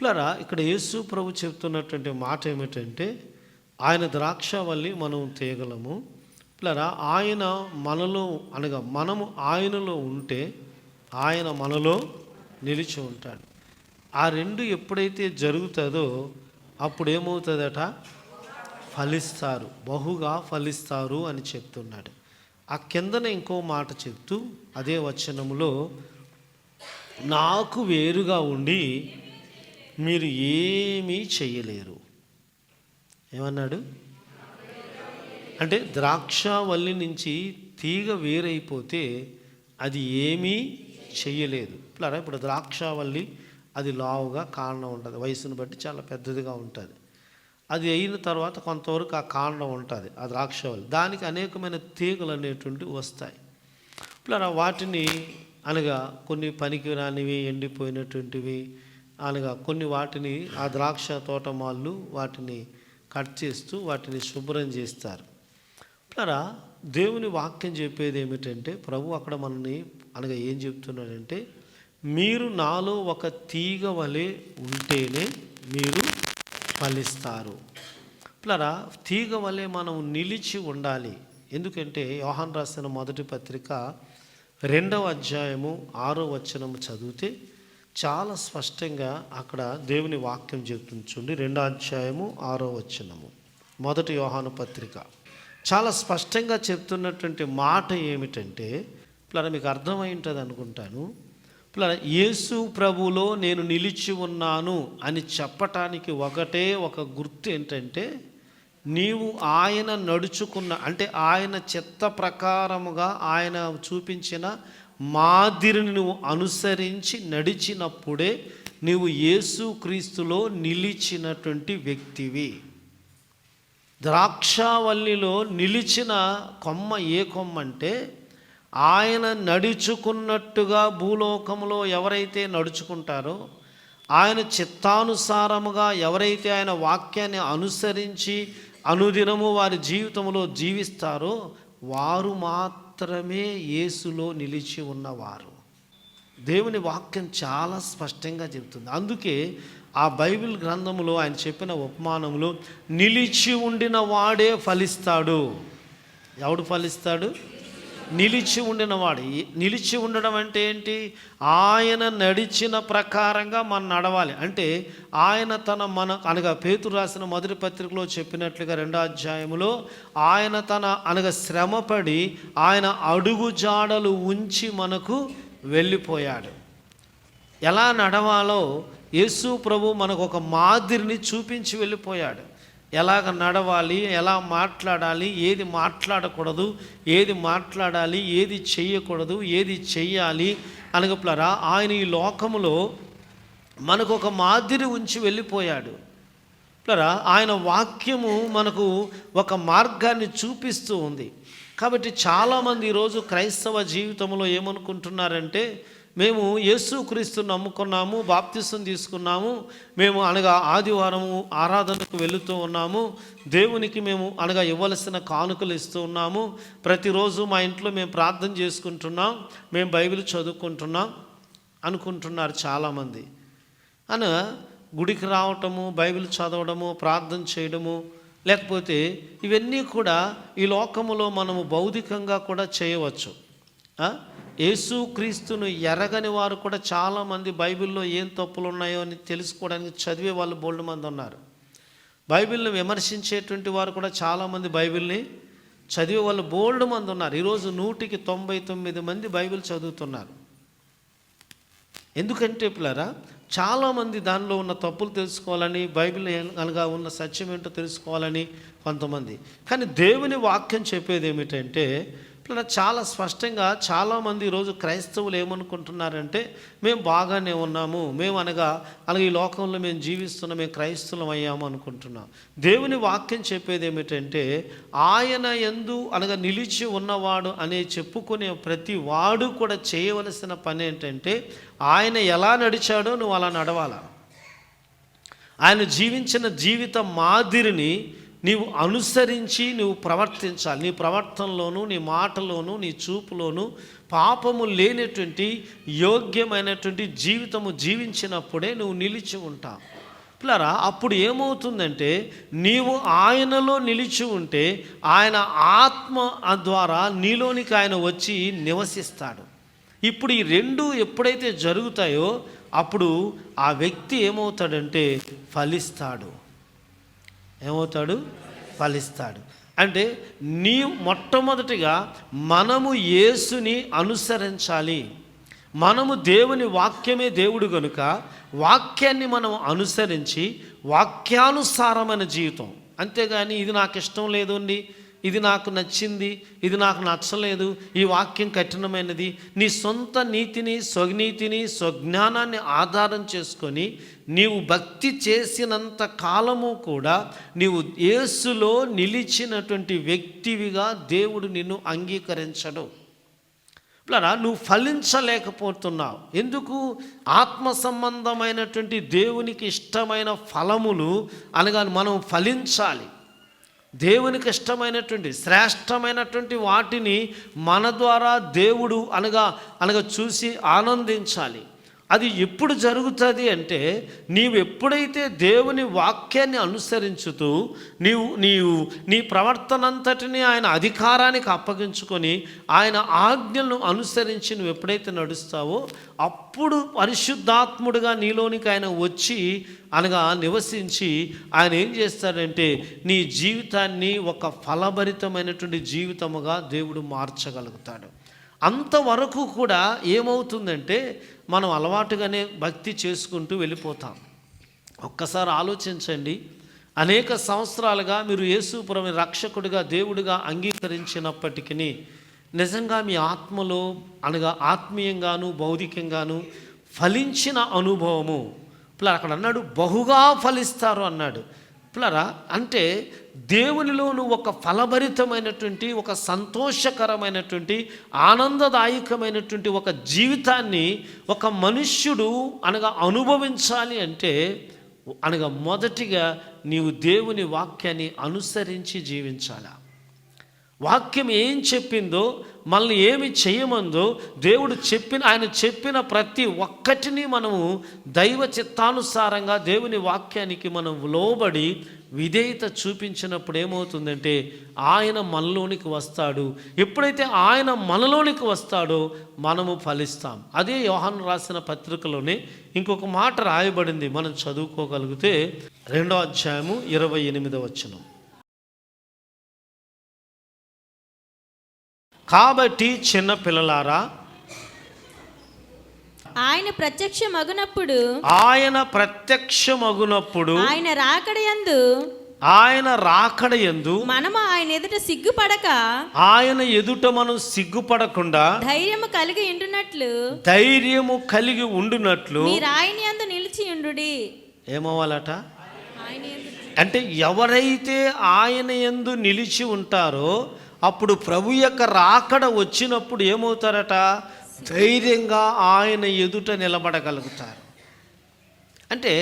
ప్లరా ఇక్కడ యేసు ప్రభు చెప్తున్నటువంటి మాట ఏమిటంటే ఆయన ద్రాక్షవల్లి మనం తీయగలము. ప్లరా ఆయన మనలో అనగా మనము ఆయనలో ఉంటే ఆయన మనలో నిలిచి ఉంటాడు. ఆ రెండు ఎప్పుడైతే జరుగుతుందో అప్పుడు ఏమవుతుందట ఫలిస్తారు. బహుగా ఫలిస్తారు అని చెప్తున్నాడు. ఆ కిందన ఇంకో మాట చెప్తూ అదే వచనములో నాకు వేరుగా ఉండి మీరు ఏమీ చేయలేరు. ఏమన్నాడు? అంటే ద్రాక్షవల్లి నుంచి తీగ వేరైపోతే అది ఏమీ చెయ్యలేదు ఇట్లా ఇప్పుడు ద్రాక్షవల్లి అది లావుగా కాండం ఉంటుంది. వయసును బట్టి చాలా పెద్దదిగా ఉంటుంది. అది అయిన తర్వాత కొంతవరకు ఆ కాండం ఉంటుంది ఆ ద్రాక్షవల్లి దానికి అనేకమైన తీగలు అనేటువంటివి వస్తాయి. ఇట్లా వాటిని అనగా కొన్ని పనికిరానివి ఎండిపోయినటువంటివి అనగా కొన్ని వాటిని ఆ ద్రాక్ష తోటమాళ్ళు వాటిని కట్ చేస్తూ వాటిని శుభ్రం చేస్తారు. ఇట్లా దేవుని వాక్యం చెప్పేది ఏమిటంటే ప్రభు అక్కడ మనల్ని అనగా ఏం చెప్తున్నాడంటే మీరు నాలో ఒక తీగ వలె ఉంటేనే మీరు ఫలిస్తారు. ఇట్లా తీగ వలె మనం నిలిచి ఉండాలి. ఎందుకంటే యోహాన్ రాసిన మొదటి పత్రిక రెండవ అధ్యాయము ఆరో వచనము చదివితే చాలా స్పష్టంగా అక్కడ దేవుని వాక్యం చెబుతుంది చూడండి. రెండో అధ్యాయము ఆరో వచ్చినము మొదటి యోహాను పత్రిక. చాలా స్పష్టంగా చెప్తున్నటువంటి మాట ఏమిటంటే ఇప్పుడు మీకు అర్థమై ఉంటుంది అనుకుంటాను. ఇప్పుడు యేసు ప్రభులో నేను నిలిచి ఉన్నాను అని చెప్పటానికి ఒకటే ఒక గుర్తు ఏంటంటే నీవు ఆయన నడుచుకున్న అంటే ఆయన చిత్త ప్రకారముగా ఆయన చూపించిన మాదిరిని నువ్వు అనుసరించి నడిచినప్పుడే నీవు యేసుక్రీస్తులో నిలిచినటువంటి వ్యక్తివి. ద్రాక్షావల్లిలో నిలిచిన కొమ్మ ఏ కొమ్మ అంటే ఆయన నడుచుకున్నట్టుగా భూలోకంలో ఎవరైతే నడుచుకుంటారో ఆయన చిత్తానుసారముగా ఎవరైతే ఆయన వాక్యాన్ని అనుసరించి అనుదినము వారి జీవితంలో జీవిస్తారో వారు మాత్రమే యేసులో నిలిచి ఉన్నవారు. దేవుని వాక్యం చాలా స్పష్టంగా చెబుతుంది. అందుకే ఆ బైబిల్ గ్రంథంలో ఆయన చెప్పిన ఉపమానంలో నిలిచి ఉండిన వాడే ఫలిస్తాడు. ఎవడు ఫలిస్తాడు? నిలిచి ఉండినవాడు. నిలిచి ఉండడం అంటే ఏంటి? ఆయన నడిచిన ప్రకారంగా మనం నడవాలి. అంటే ఆయన తన మన అనగా పేతురు రాసిన మొదటి పత్రికలో చెప్పినట్లుగా రెండో అధ్యాయంలో ఆయన తన అనగా శ్రమపడి ఆయన అడుగు జాడలు ఉంచి మనకు వెళ్ళిపోయాడు. ఎలా నడవాలో యేసు ప్రభు మనకు ఒక మాదిరిని చూపించి వెళ్ళిపోయాడు. ఎలాగ నడవాలి ఎలా మాట్లాడాలి ఏది మాట్లాడకూడదు ఏది మాట్లాడాలి ఏది చేయకూడదు ఏది చెయ్యాలి అనగప్లరా ఆయన ఈ లోకములో మనకు ఒక మాదిరి ఉంచి వెళ్ళిపోయాడు. ప్లరా ఆయన వాక్యము మనకు ఒక మార్గాన్ని చూపిస్తూ ఉంది. కాబట్టి చాలామంది ఈరోజు క్రైస్తవ జీవితంలో ఏమనుకుంటున్నారంటే మేము యేసుక్రీస్తు నమ్ముకున్నాము బాప్తిసం తీసుకున్నాము మేము అనగా ఆదివారము ఆరాధనకు వెళుతూ ఉన్నాము దేవునికి మేము అనగా ఇవ్వవలసిన కానుకలు ఇస్తూ ఉన్నాము. ప్రతిరోజు మా ఇంట్లో మేము ప్రార్థన చేసుకుంటున్నాం మేము బైబిల్ చదువుకుంటున్నాం అనుకుంటున్నారు చాలామంది. అన గుడికి రావటము బైబిల్ చదవడము ప్రార్థన చేయడము లేకపోతే ఇవన్నీ కూడా ఈ లోకములో మనము భౌతికంగా కూడా చేయవచ్చు. యేసుక్రీస్తును ఎరగని వారు కూడా చాలామంది బైబిల్లో ఏం తప్పులు ఉన్నాయో అని తెలుసుకోవడానికి చదివే వాళ్ళు బోల్డ్ మంది ఉన్నారు. బైబిల్ని విమర్శించేటువంటి వారు కూడా చాలామంది బైబిల్ని చదివే వాళ్ళు బోల్డ్ మంది ఉన్నారు. ఈరోజు నూటికి తొంభై తొమ్మిది మంది బైబిల్ చదువుతున్నారు. ఎందుకంటే పిల్లరా చాలామంది దానిలో ఉన్న తప్పులు తెలుసుకోవాలని బైబిల్ అనగా ఉన్న సత్యం ఏంటో తెలుసుకోవాలని కొంతమంది. కానీ దేవుని వాక్యం చెప్పేది ఏమిటంటే ఇట్లా చాలా స్పష్టంగా చాలామంది ఈరోజు క్రైస్తవులు ఏమనుకుంటున్నారంటే మేము బాగానే ఉన్నాము మేము అనగా అలాగే ఈ లోకంలో మేము జీవిస్తున్న మేము క్రైస్తవులం అయ్యాము అనుకుంటున్నాం. దేవుని వాక్యం చెప్పేది ఏమిటంటే ఆయన ఎందు అనగా నిలిచి ఉన్నవాడు అనే చెప్పుకునే ప్రతి వాడు కూడా చేయవలసిన పని ఏంటంటే ఆయన ఎలా నడిచాడో నువ్వు అలా నడవాలా. ఆయన జీవించిన జీవిత మాదిరిని నీవు అనుసరించి నువ్వు ప్రవర్తించాలి. నీ ప్రవర్తనలోను నీ మాటలోను నీ చూపులోను పాపము లేనటువంటి యోగ్యమైనటువంటి జీవితము జీవించినప్పుడే నువ్వు నిలిచి ఉంటావు. పిల్లరా అప్పుడు ఏమవుతుందంటే నీవు ఆయనలో నిలిచి ఉంటే ఆయన ఆత్మ ద్వారా నీలోనికి ఆయన వచ్చి నివసిస్తాడు. ఇప్పుడు ఈ రెండు ఎప్పుడైతే జరుగుతాయో అప్పుడు ఆ వ్యక్తి ఏమవుతాడంటే ఫలిస్తాడు. ఏమవుతాడు? ఫలిస్తాడు. అంటే నీ మొట్టమొదటిగా మనము యేసుని అనుసరించాలి. మనము దేవుని వాక్యమే దేవుడు కనుక వాక్యాన్ని మనం అనుసరించి వాక్యానుసారమైన జీవితం. అంతేగాని ఇది నాకు ఇష్టం లేదు అండి ఇది నాకు నచ్చింది ఇది నాకు నచ్చలేదు ఈ వాక్యం కఠినమైనది. నీ సొంత నీతిని స్వనీతిని స్వజ్ఞానాన్ని ఆధారం చేసుకొని నీవు భక్తి చేసినంత కాలము కూడా నీవు యేసులో నిలిచినటువంటి వ్యక్తివిగా దేవుడు నిన్ను అంగీకరించడు. పిల్లరా నువ్వు ఫలించలేకపోతున్నావు. ఎందుకు? ఆత్మ సంబంధమైనటువంటి దేవునికి ఇష్టమైన ఫలములు అనగా మనం ఫలించాలి. దేవునికి ఇష్టమైనటువంటి శ్రేష్టమైనటువంటి వాటిని మన ద్వారా దేవుడు అనగా అనగా చూసి ఆనందించాలి. అది ఎప్పుడు జరుగుతుంది అంటే నీవు ఎప్పుడైతే దేవుని వాక్యాన్ని అనుసరించుతూ నీవు నీవు నీ ప్రవర్తనంతటిని ఆయన అధికారానికి అప్పగించుకొని ఆయన ఆజ్ఞలను అనుసరించి నువ్వు ఎప్పుడైతే నడుస్తావో అప్పుడు పరిశుద్ధాత్ముడుగా నీలోనికి ఆయన వచ్చి అనగా నివసించి ఆయన ఏం చేస్తాడంటే నీ జీవితాన్ని ఒక ఫలభరితమైనటువంటి జీవితముగా దేవుడు మార్చగలుగుతాడు. అంతవరకు కూడా ఏమవుతుందంటే మనం అలవాటుగానే భక్తి చేసుకుంటూ వెళ్ళిపోతాం. ఒక్కసారి ఆలోచించండి. అనేక సంవత్సరాలుగా మీరు యేసుపురమి రక్షకుడిగా దేవుడిగా అంగీకరించినప్పటికీ నిజంగా మీ ఆత్మలో అనగా ఆత్మీయంగాను భౌతికంగాను ఫలించిన అనుభవము. ఇప్పుడు అక్కడ అన్నాడు బహుగా ఫలిస్తారు అన్నాడు. పిల్లరా అంటే దేవునిలో నువ్వు ఒక ఫలభరితమైనటువంటి ఒక సంతోషకరమైనటువంటి ఆనందదాయకమైనటువంటి ఒక జీవితాన్ని ఒక మనుష్యుడు అనగా అనుభవించాలి అంటే అనగా మొదటిగా నీవు దేవుని వాక్యాన్ని అనుసరించి జీవించాలా? వాక్యం ఏం చెప్పిందో మనల్ని ఏమి చేయమందో దేవుడు చెప్పిన ఆయన చెప్పిన ప్రతి ఒక్కటిని మనము దైవ చిత్తానుసారంగా దేవుని వాక్యానికి మనం లోబడి విధేయత చూపించినప్పుడు ఏమవుతుందంటే ఆయన మనలోనికి వస్తాడు. ఎప్పుడైతే ఆయన మనలోనికి వస్తాడో మనము ఫలిస్తాం. అదే యోహాను రాసిన పత్రికలోనే ఇంకొక మాట రాయబడింది. మనం చదువుకోగలిగితే రెండో అధ్యాయము ఇరవై ఎనిమిదవ కాబట్టి చిన్న పిల్లలారా ఆయన ప్రత్యక్ష మగునప్పుడు ఆయన ప్రత్యక్షమగునప్పుడు ఆయన రాకడయందు ఆయన రాకడ ఎందు మనము ఆయన ఎదుట సిగ్గుపడక ఆయన ఎదుట మనం సిగ్గుపడకుండా ధైర్యము కలిగి ఉండునట్లు ధైర్యము కలిగి ఉండునట్లు మీరు ఆయన యందు నిలిచి ఉండుడి. ఏమవ్వాలట? అంటే ఎవరైతే ఆయన ఎందు నిలిచి ఉంటారో అప్పుడు ప్రభు యొక్క రాకడ వచ్చినప్పుడు ఏమవుతారట? ధైర్యంగా ఆయన ఎదుట నిలబడగలుగుతారు. అంటే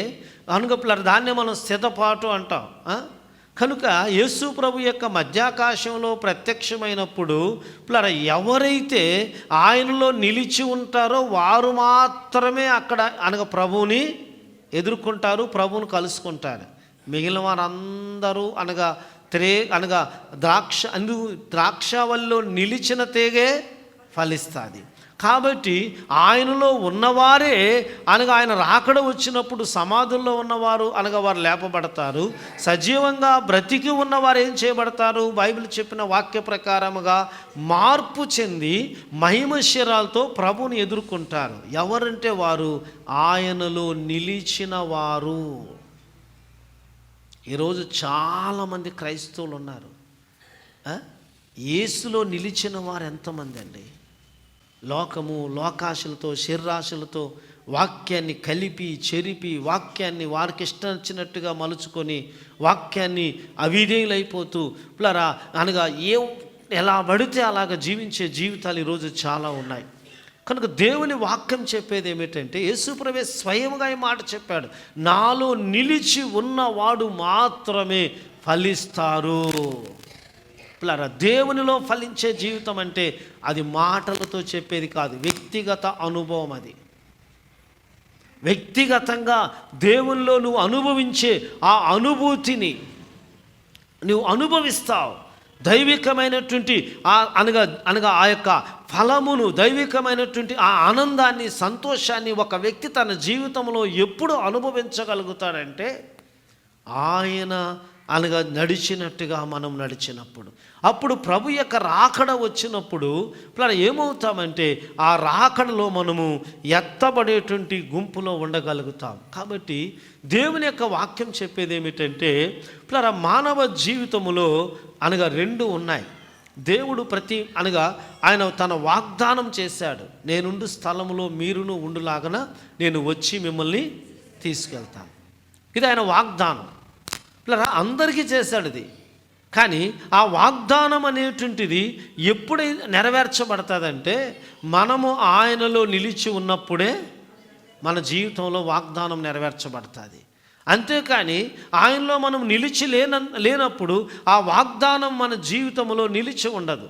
అనుగపులారు దాన్నే మనం స్థితపాటు అంటాం. కనుక యేసు ప్రభు యొక్క మధ్యాకాశంలో ప్రత్యక్షమైనప్పుడు ఇప్పుడు ఎవరైతే ఆయనలో నిలిచి ఉంటారో వారు మాత్రమే అక్కడ అనగా ప్రభువుని ఎదుర్కొంటారు ప్రభువుని కలుసుకుంటారు. మిగిలిన వారందరూ అనగా త్రే అనగా ద్రాక్ష అందు ద్రాక్షవల్లో నిలిచిన తేగే ఫలిస్తుంది. కాబట్టి ఆయనలో ఉన్నవారే అనగా ఆయన రాకడ వచ్చినప్పుడు సమాధుల్లో ఉన్నవారు అనగా వారు లేపబడతారు. సజీవంగా బ్రతికి ఉన్నవారు ఏం చేయబడతారు? బైబిల్ చెప్పిన వాక్య ప్రకారముగా మార్పు చెంది మహిమశరాలతో ప్రభుని ఎదుర్కొంటారు. ఎవరంటే వారు? ఆయనలో నిలిచిన వారు. ఈరోజు చాలామంది క్రైస్తవులు ఉన్నారు ఏసులో యేసులో నిలిచిన వారు ఎంతమంది అండి? లోకము లోకాశలతో శరీరాశలతో వాక్యాన్ని కలిపి చెరిపి వాక్యాన్ని వారికి ఇష్టం వచ్చినట్టుగా మలుచుకొని వాక్యాన్ని అవిధేయులైపోతూ ప్లరా అనగా ఏ ఎలా పడితే అలాగ జీవించే జీవితాలు ఈరోజు చాలా ఉన్నాయి. కనుక దేవుని వాక్యం చెప్పేది ఏమిటంటే యేసుప్రభే స్వయంగా ఈ మాట చెప్పాడు నాలో నిలిచి ఉన్నవాడు మాత్రమే ఫలిస్తారు. పిల్లరా దేవునిలో ఫలించే జీవితం అంటే అది మాటలతో చెప్పేది కాదు వ్యక్తిగత అనుభవం అది. వ్యక్తిగతంగా దేవునిలో నువ్వు అనుభవించే ఆ అనుభూతిని నువ్వు అనుభవిస్తావు. దైవికమైనటువంటి ఆ అనగా అనగా ఆ యొక్క ఫలమును దైవికమైనటువంటి ఆ ఆనందాన్ని సంతోషాన్ని ఒక వ్యక్తి తన జీవితంలో ఎప్పుడు అనుభవించగలుగుతాడంటే ఆయన అనగా నడిచినట్టుగా మనం నడిచినప్పుడు. అప్పుడు ప్రభు యొక్క రాకడ వచ్చినప్పుడు ఇప్పుడు ఏమవుతామంటే ఆ రాకడలో మనము ఎత్తబడేటువంటి గుంపులో ఉండగలుగుతాం. కాబట్టి దేవుని యొక్క వాక్యం చెప్పేది ఏమిటంటే ఇప్పుడు మానవ జీవితములో అనగా రెండు ఉన్నాయి. దేవుడు ప్రతి అనగా ఆయన తన వాగ్దానం చేశాడు. నేనుండు స్థలములో మీరును ఉండులాగన నేను వచ్చి మిమ్మల్ని తీసుకెళ్తాను. ఇది ఆయన వాగ్దానం. ఇలా అందరికీ చేశాడు ఇది. కానీ ఆ వాగ్దానం అనేటువంటిది ఎప్పుడైతే నెరవేర్చబడుతుందంటే మనము ఆయనలో నిలిచి ఉన్నప్పుడే మన జీవితంలో వాగ్దానం నెరవేర్చబడుతుంది. అంతేకాని ఆయనలో మనం నిలిచి లేన లేనప్పుడు ఆ వాగ్దానం మన జీవితంలో నిలిచి ఉండదు.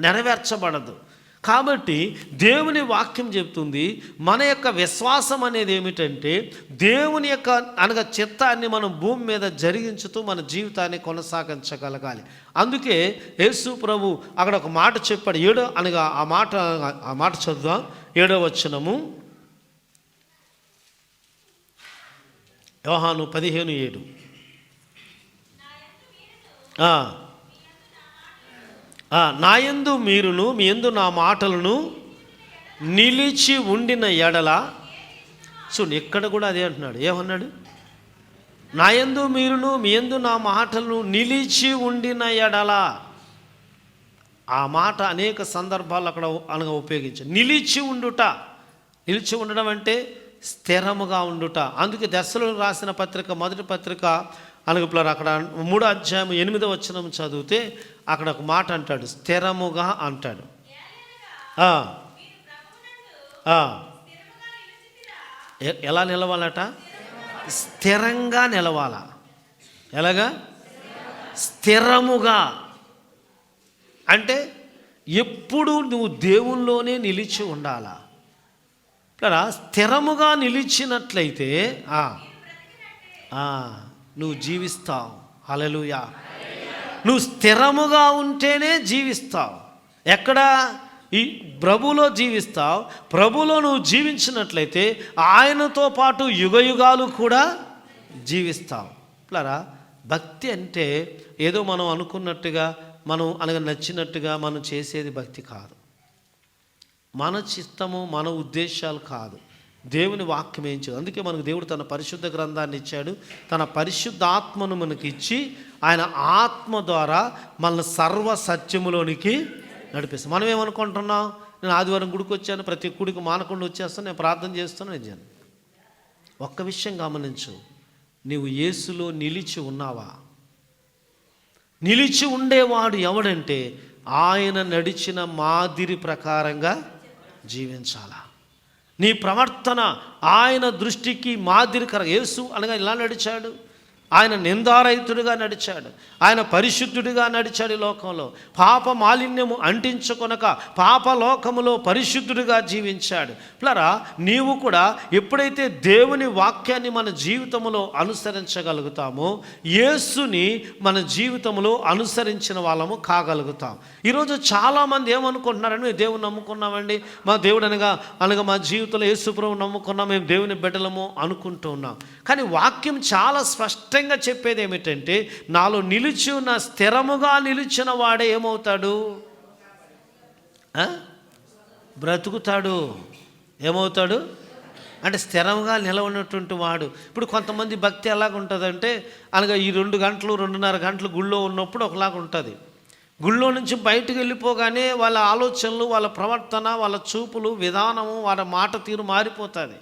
నెరవేర్చబడదు. కాబట్టి దేవుని వాక్యం చెప్తుంది మన యొక్క విశ్వాసం అనేది ఏమిటంటే దేవుని యొక్క అనగా చిత్తాన్ని మనం భూమి మీద జరిగించుతూ మన జీవితాన్ని కొనసాగించగలగాలి. అందుకే యేసు ప్రభు అక్కడ ఒక మాట చెప్పాడు. ఏడో అనగా ఆ మాట ఆ మాట చదువుదాం. ఏడో వచ్చినము యోహాను పదిహేను ఏడు. నా యందు మీరును మీ యందు నా మాటలను నిలిచి ఉండిన ఎడల. చూడు ఇక్కడ కూడా అదే అంటున్నాడు. ఏమన్నాడు? నా యందు మీరును మీ యందు నా మాటలను నిలిచి ఉండిన ఎడల. ఆ మాట అనేక సందర్భాలు అక్కడ అనగా ఉపయోగించారు నిలిచి ఉండుట. నిలిచి ఉండడం అంటే స్థిరముగా ఉండుట. అందుకే దశలో రాసిన పత్రిక మొదటి పత్రిక అనగా అక్కడ మూడో అధ్యాయం ఎనిమిదో వచ్చిన చదివితే అక్కడ ఒక మాట అంటాడు స్థిరముగా అంటాడు. ఎలా నిలవాలట? స్థిరంగా నిలవాల. ఎలాగా? స్థిరముగా. అంటే ఎప్పుడు నువ్వు దేవుల్లోనే నిలిచి ఉండాలా. స్థిరముగా నిలిచినట్లయితే నువ్వు జీవిస్తావు. అలలుయా నువ్వు స్థిరముగా ఉంటేనే జీవిస్తావు. ఎక్కడ? ఈ ప్రభులో జీవిస్తావు. ప్రభులో నువ్వు జీవించినట్లయితే ఆయనతో పాటు యుగయుగాలు కూడా జీవిస్తావు. ఇట్లారా భక్తి అంటే ఏదో మనం అనుకున్నట్టుగా మనం అనగా నచ్చినట్టుగా మనం చేసేది భక్తి కాదు. మన చిత్తము మన ఉద్దేశాలు కాదు. దేవుని వాక్యం ఏం చేయదు అందుకే మనకు దేవుడు తన పరిశుద్ధ గ్రంథాన్ని ఇచ్చాడు. తన పరిశుద్ధాత్మను మనకి ఇచ్చి ఆయన ఆత్మ ద్వారా మనల్ని సర్వ సత్యములోనికి నడిపిస్తాం. మనం ఏమనుకుంటున్నాం? నేను ఆదివారం గుడికి వచ్చాను ప్రతి గుడికి మానకుండా వచ్చేస్తాను నేను ప్రార్థన చేస్తాను నేను ఒక్క విషయం గమనించు. నీవు యేసులో నిలిచి ఉన్నావా? నిలిచి ఉండేవాడు ఎవడంటే ఆయన నడిచిన మాదిరి ప్రకారంగా జీవించాలా? నీ ప్రవర్తన ఆయన దృష్టికి మాదిరికర. యేసు అనగా ఇలా నడిచాడు. ఆయన నిందారహితుడిగా నడిచాడు. ఆయన పరిశుద్ధుడిగా నడిచాడు ఈ లోకంలో. పాప మాలిన్యము అంటించుకొనక పాప లోకములో పరిశుద్ధుడిగా జీవించాడు. ప్లరా నీవు కూడా ఎప్పుడైతే దేవుని వాక్యాన్ని మన జీవితంలో అనుసరించగలుగుతామో యేసుని మన జీవితంలో అనుసరించిన వాళ్ళము కాగలుగుతాం. ఈరోజు చాలామంది ఏమనుకుంటున్నారని మేము దేవుని నమ్ముకున్నామండి. మా దేవుడు అనగా అనగా మా జీవితంలో యేసుప్రభు నమ్ముకున్నాం మేము దేవుని బిడ్డలము అనుకుంటూ ఉన్నాం. కానీ వాక్యం చాలా స్పష్టంగా చెప్పేది ఏమిటంటే నాలో నిలిచి ఉన్న స్థిరముగా నిలిచిన వాడే ఏమవుతాడు? బ్రతుకుతాడు. ఏమవుతాడు? అంటే స్థిరంగా నిలవనటువంటి వాడు. ఇప్పుడు కొంతమంది భక్తి ఎలాగుంటుందంటే అనగా ఈ రెండు గంటలు రెండున్నర గంటలు గుళ్ళో ఉన్నప్పుడు ఒకలాగా ఉంటుంది. గుళ్ళో నుంచి బయటకు వెళ్ళిపోగానే వాళ్ళ ఆలోచనలు వాళ్ళ ప్రవర్తన వాళ్ళ చూపులు విధానము వాళ్ళ మాట తీరు మారిపోతుంది.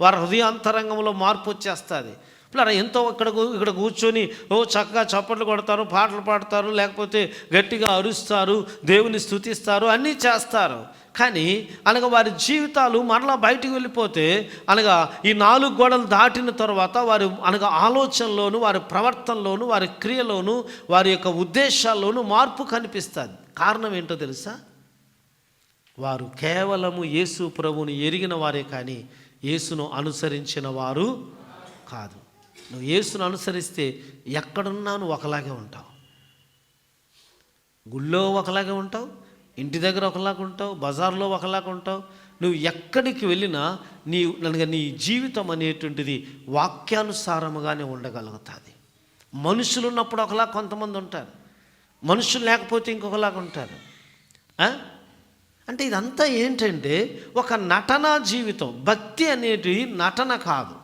వారి హృదయాంతరంగంలో మార్పు వచ్చేస్తుంది. పిల్లరా ఎంతో ఇక్కడ ఇక్కడ కూర్చొని ఓ చక్కగా చప్పట్లు కొడతారు పాటలు పాడతారు లేకపోతే గట్టిగా అరుస్తారు దేవుని స్తుతిస్తారు అన్నీ చేస్తారు. కానీ అనగా వారి జీవితాలు మరలా బయటికి వెళ్ళిపోతే అనగా ఈ నాలుగు గోడలు దాటిన తర్వాత వారి అనగా ఆలోచనలోను వారి ప్రవర్తనలోను వారి క్రియలోను వారి యొక్క ఉద్దేశాల్లోనూ మార్పు కనిపిస్తుంది. కారణం ఏంటో తెలుసా? వారు కేవలము యేసు ప్రభువుని ఎరిగిన వారే కానీ యేసును అనుసరించిన వారు కాదు. నువ్వు యేసును అనుసరిస్తే ఎక్కడున్నా నువ్వు ఒకలాగే ఉంటావు. గుళ్ళో ఒకలాగే ఉంటావు ఇంటి దగ్గర ఒకలాగా ఉంటావు బజార్లో ఒకలాగా ఉంటావు. నువ్వు ఎక్కడికి వెళ్ళినా నీ అనగా నీ జీవితం అనేటువంటిది వాక్యానుసారముగానే ఉండగలుగుతుంది. మనుషులు ఉన్నప్పుడు ఒకలా కొంతమంది ఉంటారు. మనుషులు లేకపోతే ఇంకొకలాగా ఉంటారు. అంటే ఇదంతా ఏంటంటే ఒక నటన జీవితం భక్తి అనేది నటన కాదు.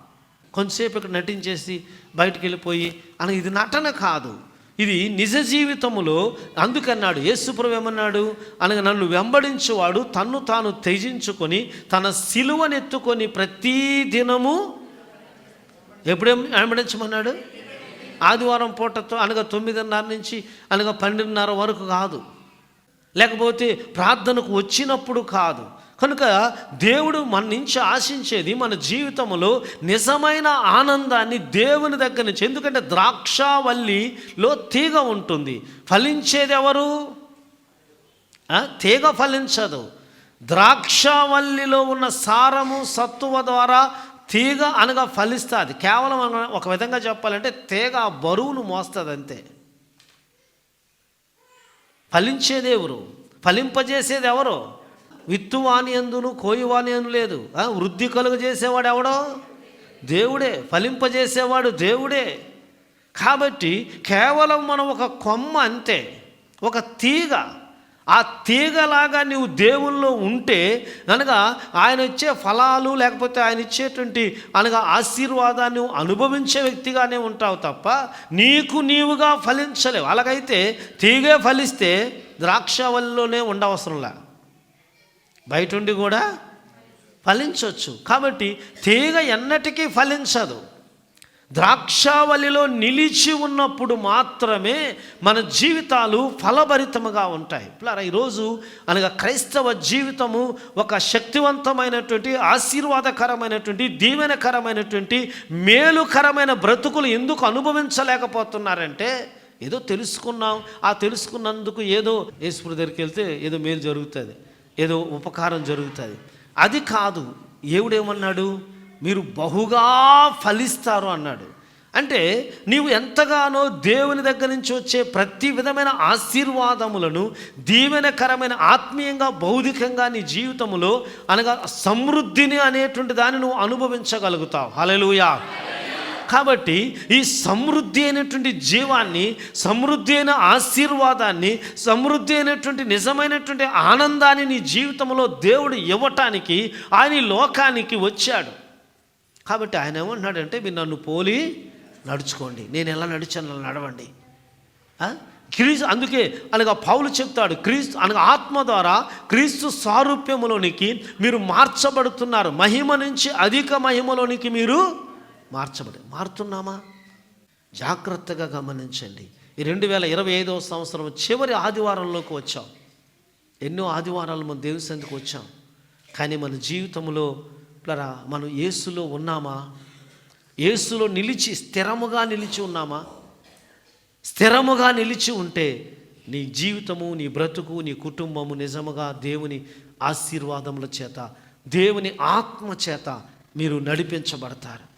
కొంతసేపు ఇక్కడ నటించేసి బయటికి వెళ్ళిపోయి అని ఇది నటన కాదు. ఇది నిజ జీవితములో అందుకన్నాడు యేసుప్రభు ఏమన్నాడు? అనగా నన్ను వెంబడించేవాడు తన్ను తాను త్యజించుకొని తన సిలువనెత్తుకొని ప్రతీ దినము ఎప్పుడేం వెంబడించమన్నాడు? ఆదివారం పూటతో అనగా తొమ్మిదిన్నర నుంచి అనగా పన్నెండున్నర వరకు కాదు. లేకపోతే ప్రార్థనకు వచ్చినప్పుడు కాదు. కనుక దేవుడు మన నుంచి ఆశించేది మన జీవితంలో నిజమైన ఆనందాన్ని దేవుని దగ్గర నుంచి ఎందుకంటే ద్రాక్షావల్లిలో తీగ ఉంటుంది. ఫలించేది ఎవరు? తీగ ఫలించదు. ద్రాక్షావల్లిలో ఉన్న సారము సత్తువ ద్వారా తీగ అనగా ఫలిస్తుంది. కేవలం ఒక విధంగా చెప్పాలంటే తీగ ఆ బరువును మోస్తుంది అంతే. ఫలించేది ఎవరు? ఫలింపజేసేది ఎవరు? విత్తువాని ఎందును కోయువాని ఎందు లేదు వృద్ధి కలుగు చేసేవాడు ఎవడో? దేవుడే. ఫలింపజేసేవాడు దేవుడే. కాబట్టి కేవలం మనం ఒక కొమ్మ అంతే. ఒక తీగ. ఆ తీగలాగా నీవు దేవుల్లో ఉంటే అనగా ఆయన ఇచ్చే ఫలాలు లేకపోతే ఆయన ఇచ్చేటువంటి అనగా ఆశీర్వాదాన్ని అనుభవించే వ్యక్తిగానే ఉంటావు తప్ప నీకు నీవుగా ఫలించలేవు. అలాగైతే తీగే ఫలిస్తే ద్రాక్షవల్లిలోనే ఉండవసరంలా. బయట ఉండి కూడా ఫలించవచ్చు కాబట్టి తీగ ఎన్నటికీ ఫలించదు. ద్రాక్షావళిలో నిలిచి ఉన్నప్పుడు మాత్రమే మన జీవితాలు ఫలభరితముగా ఉంటాయి. పిల్లరా ఈరోజు అనగా క్రైస్తవ జీవితము ఒక శక్తివంతమైనటువంటి ఆశీర్వాదకరమైనటువంటి దీవెనకరమైనటువంటి మేలుకరమైన బ్రతుకులు ఎందుకు అనుభవించలేకపోతున్నారంటే ఏదో తెలుసుకున్నాం. ఆ తెలుసుకున్నందుకు ఏదో యేసుప్రభు దగ్గరికి వెళ్తే ఏదో మేలు జరుగుతుంది. ఏదో ఉపకారం జరుగుతుంది. అది కాదు ఏమన్నాడు మీరు బహుగా ఫలిస్తారు అన్నాడు. అంటే నీవు ఎంతగానో దేవుని దగ్గర నుంచి వచ్చే ప్రతి విధమైన ఆశీర్వాదములను దీవెనకరమైన ఆత్మీయంగా భౌతికంగా నీ జీవితంలో అనగా సమృద్ధిని అనేటువంటి దాన్ని నువ్వు అనుభవించగలుగుతావు. హల్లెలూయా. కాబట్టి ఈ సమృద్ధి అయినటువంటి జీవాన్ని సమృద్ధి అయిన ఆశీర్వాదాన్ని సమృద్ధి అయినటువంటి నిజమైనటువంటి ఆనందాన్ని నీ జీవితంలో దేవుడు ఇవ్వటానికి ఆయన లోకానికి వచ్చాడు. కాబట్టి ఆయన ఏమంటున్నాడంటే మీరు నన్ను పోలి నడుచుకోండి. నేను ఎలా నడిచాను అలా నడవండి. క్రీస్తు అందుకే అనగా పౌలు చెప్తాడు క్రీస్తు అనగా ఆత్మ ద్వారా క్రీస్తు సారూప్యములోనికి మీరు మార్చబడుతున్నారు. మహిమ నుంచి అధిక మహిమలోనికి మీరు మార్చబడి మారుతున్నామా? జాగ్రత్తగా గమనించండి. ఈ రెండు వేల ఇరవై ఐదవ సంవత్సరం చివరి ఆదివారంలోకి వచ్చాం. ఎన్నో ఆదివారాలు మనం దేవుని సందుకు వచ్చాం. కానీ మన జీవితంలో ప్లరా మనం యేసులో ఉన్నామా? యేసులో నిలిచి స్థిరముగా నిలిచి ఉన్నామా? స్థిరముగా నిలిచి ఉంటే నీ జీవితము నీ బ్రతుకు నీ కుటుంబము నిజముగా దేవుని ఆశీర్వాదముల చేత దేవుని ఆత్మ చేత మీరు నడిపించబడతారు.